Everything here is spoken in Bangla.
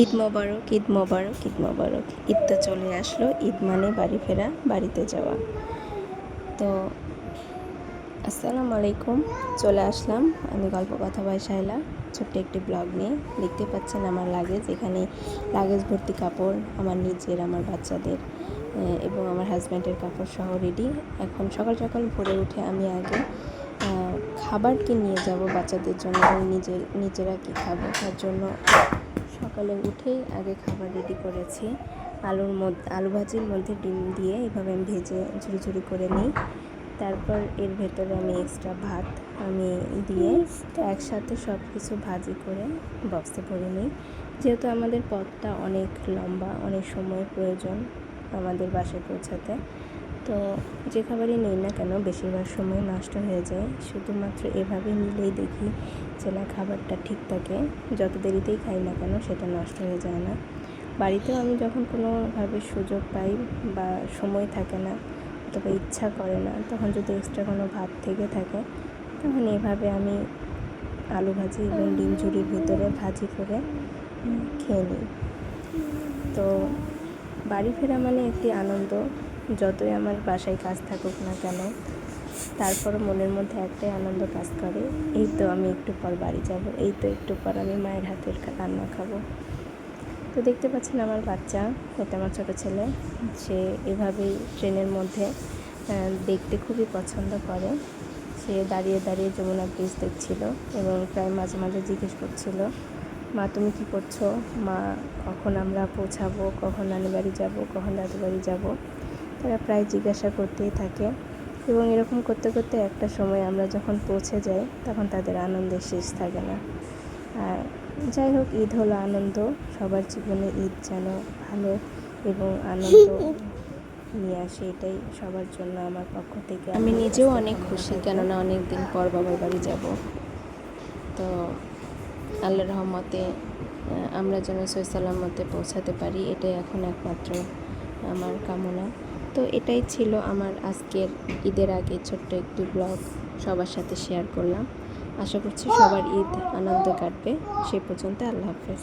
ঈদ মোবারক ঈদ মোবারক ঈদ মোবারক। ঈদ তো চলে আসলো, ঈদ মানে বাড়ি ফেরা, বাড়িতে যাওয়া। তো, আসসালামু আলাইকুম, চলে আসলাম আমি গল্প কথা বাই শাইলা ছোট্ট একটি ব্লগ নিয়ে। দেখতে পাচ্ছেন আমার লাগেজ এখানে লাগেজ ভর্তি কাপড়, আমার নিজের, আমার বাচ্চাদের এবং আমার হাজব্যান্ডের কাপড় সহ রেডি এখন সকাল সকাল ভোরে উঠে আমি আগে খাবার কি নিয়ে যাব বাচ্চাদের জন্য এবং নিজে নিজেরা কি খাব তার জন্য সকালে উঠেই আগে খাবার রেডি করেছি। আলুর মধ্যে আলু ভাজির মধ্যে ডিম দিয়ে এভাবে আমি ভেজে ঝুড়ি ঝুড়ি করে নিই। তারপর এর ভেতরে আমি এক্সট্রা ভাত আমি দিয়ে একসাথে সব কিছু ভাজি করে বক্সে ভরে নিই। যেহেতু আমাদের পথটা অনেক লম্বা, অনেক সময় প্রয়োজন আমাদের বাসায় পৌঁছাতে। তো যে খাবারই নিই না কেন, বেশিরভাগ সময় নষ্ট হয়ে যায়। শুধুমাত্র এভাবে নিলেই দেখি যে না খাবারটা ঠিক থাকে। যত দেরিতেই খাই না কেন, সেটা নষ্ট হয়ে যায় না। বাড়িতেও আমি যখন কোনোভাবে সুযোগ পাই বা সময় থাকে না, অথবা ইচ্ছা করে না, তখন যদি এক্সট্রা কোনো ভাত থেকে থাকে, তখন এভাবে আমি আলু ভাজি এবং ডিম ঝুড়ির ভিতরে ভাজি করে খেয়ে নিই। তো বাড়ি ফেরা মানে একটি আনন্দ। যতই আমার বাসায় কাজ থাকুক না কেন তারপর মনের মধ্যে একটাই আনন্দ কাজ করে, এই তো আমি একটু পর বাড়ি যাব, এই তো একটু পর আমি মায়ের হাতের রান্না খাব। তো দেখতে পাচ্ছেন আমার বাচ্চা, এটা আমার ছোটো ছেলে, সে এভাবেই ট্রেনের মধ্যে দেখতে খুবই পছন্দ করে। সে দাঁড়িয়ে দাঁড়িয়ে যমুনা ব্রিজ দেখছিল এবং প্রায় মাঝে মাঝে জিজ্ঞেস করছিল, মা, তুমি কি করছ? মা, কখন আমরা পৌঁছাবো? কখন নানি বাড়ি যাব? কখন দাদু বাড়ি যাব? তারা প্রায় জিজ্ঞাসা করতেই থাকে এবং এরকম করতে করতে একটা সময় আমরা যখন পৌঁছে যাই তখন তাদের আনন্দের শেষ থাকে না। আর যাই হোক ঈদ হলো আনন্দ সবার জীবনে ঈদ যেন ভালো এবং আনন্দ নিয়ে আসে এটাই সবার জন্য আমার পক্ষ থেকে আমি নিজেও অনেক খুশি কেননা অনেক দিন পর বাবার বাড়ি যাব। তো আল্লাহ রহমতে আমরা যেন সই সালামতে পৌঁছাতে পারি এটাই এখন একমাত্র আমার কামনা। তো এটাই ছিল আমার আজকের ঈদের আগে ছোট্ট একটি ব্লগ সবার সাথে শেয়ার করলাম। আশা করছি সবার ঈদ আনন্দ কাটবে। সে পর্যন্ত আল্লাহ হাফেজ।